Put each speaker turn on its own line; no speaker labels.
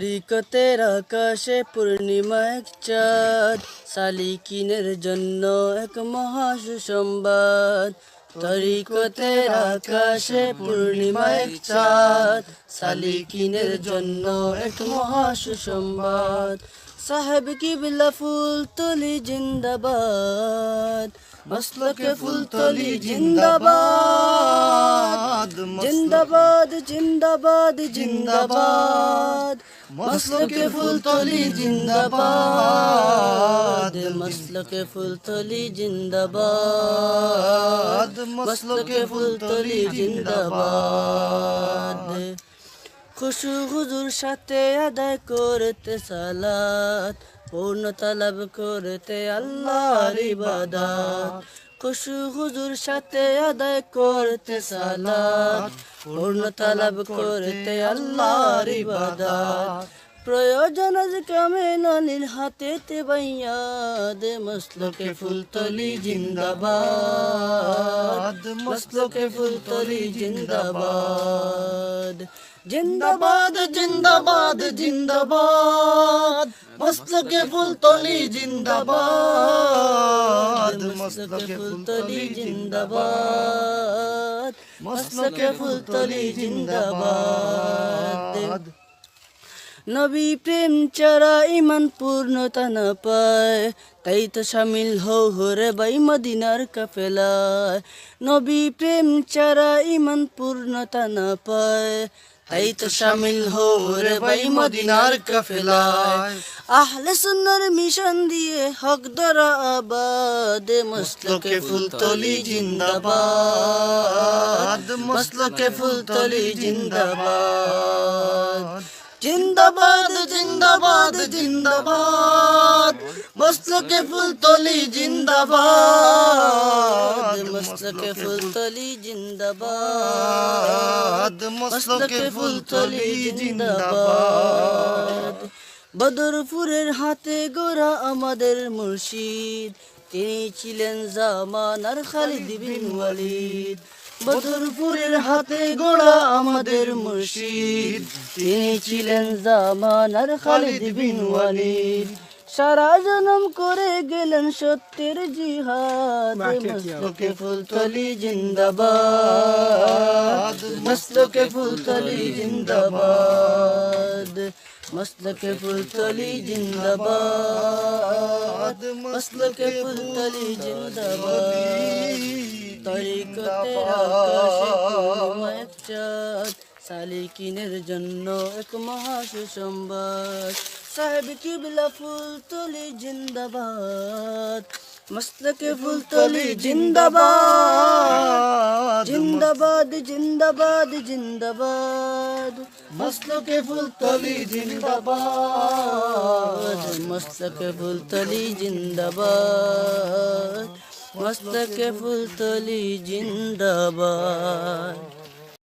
তরিকতের আকাশে পূর্ণিমা এক চাঁদ সালিকিনের জন্য এক মহা সুসংবাদ তরিকতের আকাশে পূর্ণিমা এক চাঁদ সালিকিনের জন্য এক মহা সুসংবাদ সাহেব কিবলা ফুল তলি জিন্দাবাদ মসলকে ফুলতলি জিন্দাবাদ জিন্দাবাদ জিন্দাবাদ জিন্দাবাদ মসলকে ফুলতলি জিন্দাবাদ। মসলকে ফুলতলি জিন্দাবাদ। মসলকে ফুলতলি জিন্দাবাদ। খুশু হুজুর সাথে আদায় করতে সালাত। পূর্ণতা লাভ করতে আল্লাহর ইবাদত। খুশু হুজুর সাথে আদায় করতে সালাত পূর্ণ তালাব করতে আল্লাহর ইবাদত। প্রয়োজন আজ কামে নানির হাতে তে বাইয়াদ মসলকে ফুলতলি জিন্দাবাদ। মসলকে ফুলতলি জিন্দাবাদ। জিন্দাবাদ জিন্দাবাদ জিন্দাবাদ। মস্তকে ফুলতলি জিন্দাবাদ। মস্তকে ফুলতলি জিন্দাবাদ। মস্তকে ফুলতলি জিন্দাবাদ। নবী প্রেম চারা ইমান পূর্ণতা না পায়। তাই তো সামিল হও হরে বাই মদিনার কাফেলায়। নবী প্রেম চারা ইমান পূর্ণতা না পায়। তাই তো সামিল হও হরে বাই মদিনার কাফেলায়। আহলে সুন্নার মিশন দিয়ে হক ধরা আবাদ। মস্তকে ফুলতলি জিন্দাবাদ। মস্তকে ফুলতলি জিন্দাবাদ। জিন্দাবাদ জিন্দাবাদ জিন্দাবাদ। মস্তকে ফুলতলি, জিন্দাবাদ। মস্তকে ফুলতলি, জিন্দাবাদ। মস্তকে ফুলতলি, জিন্দাবাদ। বদরপুরের হাতে গোরা আমাদের মুর্শিদ। তিনি ছিলেন জামান আর খালিদ বিন ওয়ালিদ। বদরপুরের হাতে গোড়া আমাদের মুর্শিদ। তিনি ছিলেন জামান আর খালিদ বিন ওয়ালিদ। সারা জনম করে গেলেন সত্যের জিহাদ। মস্তকে ফুলতলি জিন্দাবাদ। মস্তকে ফুলতলি জিন্দাবাদ। মস্তকে ফুলতলি জিন্দাবাদ। মস্তকে ফুলতলি জিন্দাবাদ তরিকতে আকাশে পূর্ণিমা এক চাঁদ সালিকিনের জন্য এক মহা সুসংবাদ সাহেব কিবলা ফুলতলি জিন্দাবাদ মস্তকে ফুলতলি জিন্দাবাদ জিন্দাবাদ জিন্দাবাদ জিন্দাবাদ মস্তকে ফুলতলি জিন্দাবাদ মস্তকে ফুলতলি জিন্দাবাদ মস্তকে ফুলতলি জিন্দাবাদ।